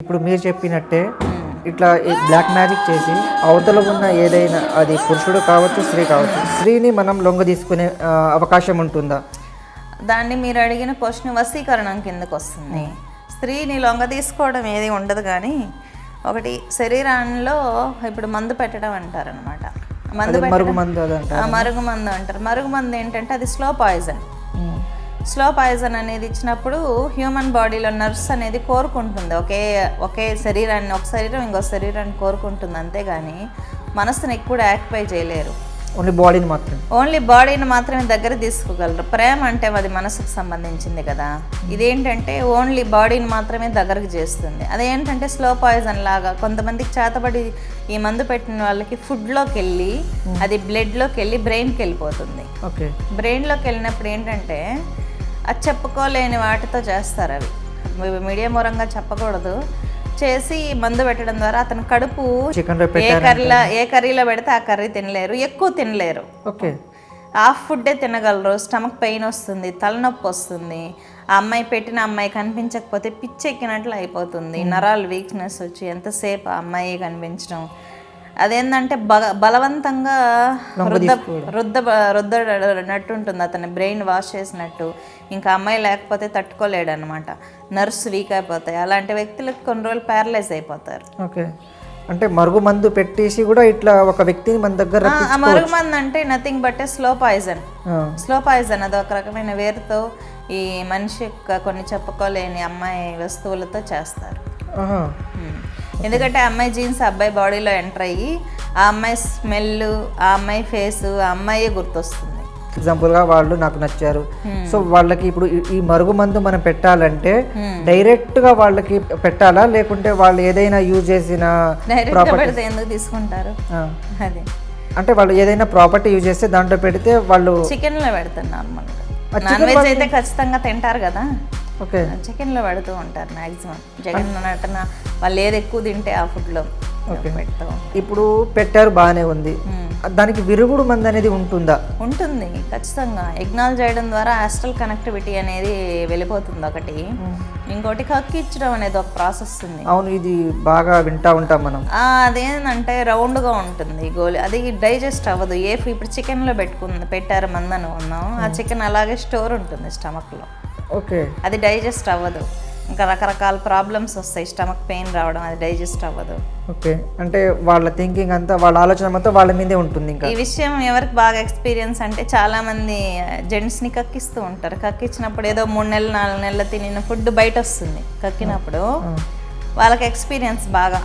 ఇప్పుడు మీరు చెప్పినట్టే ఇట్లా బ్లాక్ మ్యాజిక్ చేసి అవతల ఉన్న ఏదైనా అది పురుషుడు కావచ్చు స్త్రీ కావచ్చు స్త్రీని మనం లొంగ తీసుకునే అవకాశం ఉంటుందా? దాన్ని మీరు అడిగిన క్వశ్చన్ వశీకరణం కిందకు వస్తుంది. స్త్రీని లొంగ తీసుకోవడం ఏది ఉండదు కానీ ఒకటి శరీరంలో ఇప్పుడు మందు పెట్టడం అంటారు అనమాట మందు మరుగు మందు అదంట ఆ, మరుగు మందు అంటారు. మరుగు మందు ఏంటంటే అది స్లో పాయిజన్. స్లో పాయిజన్ అనేది ఇచ్చినప్పుడు హ్యూమన్ బాడీలో నర్వ్స్ అనేది కోరుకుంటుంది. ఒకే ఒకే శరీరాన్ని ఒక శరీరం ఇంకో శరీరాన్ని కోరుకుంటుంది అంతేగాని మనసుని ఎక్కువ యాక్టిఫై చేయలేరు. ఓన్లీ బాడీని మాత్రమే. ఓన్లీ బాడీని మాత్రమే దగ్గర తీసుకోగలరు. ప్రేమ అంటే అది మనసుకు సంబంధించింది కదా. ఇదేంటంటే ఓన్లీ బాడీని మాత్రమే దగ్గరకు చేస్తుంది. అదేంటంటే స్లో పాయిజన్ లాగా కొంతమందికి చేతబడి ఈ మందు పెట్టిన వాళ్ళకి ఫుడ్లోకి వెళ్ళి అది బ్లడ్లోకి వెళ్ళి బ్రెయిన్కి వెళ్ళిపోతుంది. ఓకే బ్రెయిన్లోకి వెళ్ళినప్పుడు ఏంటంటే అది చెప్పుకోలేని వాటితో చేస్తారు అవి. మీడియం మూలంగా చెప్పకూడదు. చేసి మందు పెట్టడం ద్వారా అతని కడుపు ఏ కర్రీలో ఏ కర్రీలో పెడితే ఆ కర్రీ తినలేరు. ఎక్కువ తినలేరు. ఓకే. హాఫ్ ఫుడ్డే తినగలరు. స్టమక్ పెయిన్ వస్తుంది తలనొప్పి వస్తుంది. ఆ అమ్మాయి పెట్టిన అమ్మాయి కనిపించకపోతే పిచ్చెక్కినట్లు అయిపోతుంది. నరాలు వీక్నెస్ వచ్చి ఎంతసేపు ఆ అమ్మాయి కనిపించడం? అదేంటంటే బల బలవంతంగా రుద్ద రుద్ద రుద్దనట్టు ఉంటుంది అతని బ్రెయిన్ వాష్ చేసినట్టు. ఇంకా అమ్మాయి లేకపోతే తట్టుకోలేడు అనమాట నర్వ్స్ వీక్ అయిపోతాయి. అలాంటి వ్యక్తులకు కొన్ని రోజులు ప్యారలైజ్ అయిపోతారు. ఓకే. అంటే మరుగు మందు పెట్టేసి కూడా ఇట్లా ఒక వ్యక్తిని మన దగ్గర ఆ, ఆ మరుగుమంది అంటే nothing but slow poison. Slow poison అది ఒక రకమైన వేరుతో ఈ మనిషి యొక్క కొన్ని చెప్పుకోలేని అమ్మాయి వస్తువులతో చేస్తారు. ఎందుకంటే అమ్మాయి జీన్స్ అబ్బాయి బాడీలో ఎంటర్ అయ్యి ఆ అమ్మాయి స్మెల్ ఆ అమ్మాయి ఫేస్ ఆ అమ్మాయి గుర్తొస్తుంది. ఎగ్జాంపుల్గా వాళ్ళు నాకు నచ్చారు. సో వాళ్ళకి ఇప్పుడు ఈ- మరుగు మందు మనం పెట్టాలంటే డైరెక్ట్గా వాళ్ళకి పెట్టాలా? లేకుంటే వాళ్ళు ఏదైనా యూజ్ చేసిన డైరెక్ట్గా ఎందుకు తీసుకుంటారు? అది. అంటే వాళ్ళు ఏదైనా ప్రాపర్టీ యూజ్ చేస్తే దాంట్లో పెడితే వాళ్ళు చికెన్లో పెడతారు నార్మల్గా. నాన్ వెజ్ అయితే ఖచ్చితంగా తింటారు కదా? ఓకే. చికెన్లో పెడుతూ ఉంటారు మ్యాక్సిమం జగన్ నటన వాళ్ళు ఏది ఎక్కువ తింటే ఆ ఫుడ్లో పెడుతూ ఉంటారు. ఇప్పుడు పెట్టారు బాగానే ఉంది. దానికి విరుగుడు మందు అనేది ఉంటుందా? ఉంటుంది ఖచ్చితంగా. ఇగ్నాల్ చేయడం ద్వారా ఆస్ట్రల్ కనెక్టివిటీ అనేది వెళ్ళిపోతుంది ఒకటి. ఇంకోటి కక్కిచ్చడం అనేది ఒక ప్రాసెస్ ఉంది. అవును ఇది బాగా వింటా ఉంటాం మనం. అదేంటంటే రౌండ్గా ఉంటుంది గోలి అది డైజెస్ట్ అవ్వదు. ఏ ఫు- ఇప్పుడు చికెన్లో పెట్టుకుంది పెట్టారు మందని ఉన్నాం ఆ చికెన్ అలాగే స్టోర్ ఉంటుంది స్టమక్లో. ఓకే. అది డైజెస్ట్ అవ్వదు. ఇంకా రకరకాల ప్రాబ్లమ్స్ వస్తాయి. స్టమక్ పెయిన్ రావడం అది డైజెస్ట్ అవ్వదు. ఓకే. అంటే వాళ్ళ థింకింగ్ అంతా వాళ్ళ ఆలోచన మొత్తం వాళ్ళ మీదే ఉంటుంది ఇంకా. ఈ విషయం ఎవరికి బాగా ఎక్స్పీరియన్స్ అంటే చాలా మంది జెంట్స్ని కక్కిస్తూ ఉంటారు. కక్కించినప్పుడు ఏదో మూడు నెలలు నాలుగు నెలలు తినిన ఫుడ్ బయట వస్తుంది కక్కినప్పుడు వాళ్ళకి ఎక్స్పీరియన్స్ బాగా.